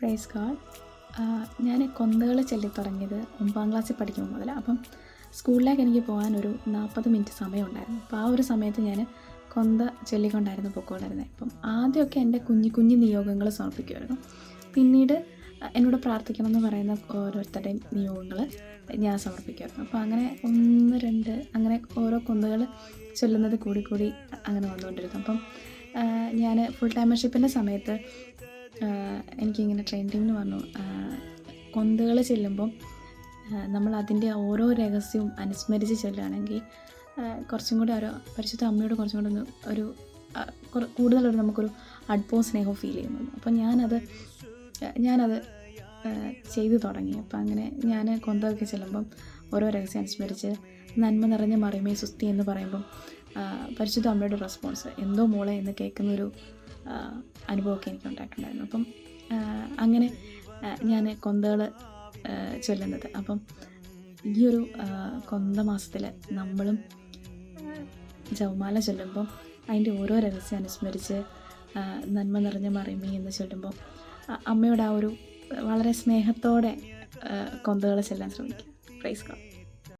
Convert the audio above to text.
Price card ഞാൻ കൊന്തകൾ ചൊല്ലി തുടങ്ങിയത് ഒമ്പതാം ക്ലാസ്സിൽ പഠിക്കുമ്പോൾ മുതൽ. അപ്പം സ്കൂളിലേക്ക് എനിക്ക് പോകാൻ ഒരു നാൽപ്പത് മിനിറ്റ് സമയമുണ്ടായിരുന്നു. അപ്പോൾ ആ ഒരു സമയത്ത് ഞാൻ കൊന്ത ചൊല്ലിക്കൊണ്ടായിരുന്നു പൊക്കോണ്ടിരുന്നത് അപ്പം ആദ്യമൊക്കെ എന്റെ കുഞ്ഞു കുഞ്ഞു നിയോഗങ്ങൾ സമർപ്പിക്കുമായിരുന്നു. പിന്നീട് എന്നോട് പ്രാർത്ഥിക്കണം എന്ന് പറയുന്ന ഓരോരുത്തരുടെയും നിയോഗങ്ങൾ ഞാൻ സമർപ്പിക്കുമായിരുന്നു. അപ്പോൾ അങ്ങനെ ഒന്ന് രണ്ട് അങ്ങനെ ഓരോ കൊന്തകൾ ചൊല്ലുന്നത് കൂടി കൂടി അങ്ങനെ വന്നുകൊണ്ടിരുന്നു. അപ്പം ഞാൻ ഫുൾ ടൈമർഷിപ്പിന്റെ സമയത്ത് എനിക്കിങ്ങനെ ട്രെൻഡിങ് എന്ന് പറഞ്ഞു. കൊന്തകൾ ചെല്ലുമ്പോൾ നമ്മൾ അതിന്റെ ഓരോ രഹസ്യവും അനുസ്മരിച്ച് ചെല്ലുകയാണെങ്കിൽ കുറച്ചും കൂടി ഒരു പരിശുദ്ധ അമ്മയോട് കുറച്ചും കൂടി ഒന്ന് ഒരു കൂടുതലൊരു നമുക്കൊരു അടുപ്പവും സ്നേഹവും ഫീൽ ചെയ്യുന്നു. അപ്പം ഞാനത് ഞാനത് ചെയ്തു തുടങ്ങി. അപ്പം അങ്ങനെ ഞാൻ കൊന്തമൊക്കെ ചെല്ലുമ്പം ഓരോ രഹസ്യം അനുസ്മരിച്ച് നന്മ നിറഞ്ഞ മറിമേ സുസ്തി എന്ന് പറയുമ്പം പരിശുദ്ധ അമ്മയുടെ റെസ്പോൺസ് എന്തോ മോളെ എന്ന് കേൾക്കുന്നൊരു അനുഭവമൊക്കെ എനിക്ക് ഉണ്ടായിട്ടുണ്ടായിരുന്നു അപ്പം അങ്ങനെ ഞാൻ കൊന്തകൾ ചൊല്ലുന്നത്. അപ്പം ഈ ഒരു കൊന്ത മാസത്തിൽ നമ്മളും ജവമാല ചൊല്ലുമ്പം അതിന്റെ ഓരോ രഹസ്യം അനുസ്മരിച്ച് നന്മ നിറഞ്ഞ മറിമി എന്ന് ചൊല്ലുമ്പോൾ അമ്മയുടെ ആ ഒരു വളരെ സ്നേഹത്തോടെ കൊന്തകൾ ചെല്ലാൻ ശ്രമിക്കുക. Praise God.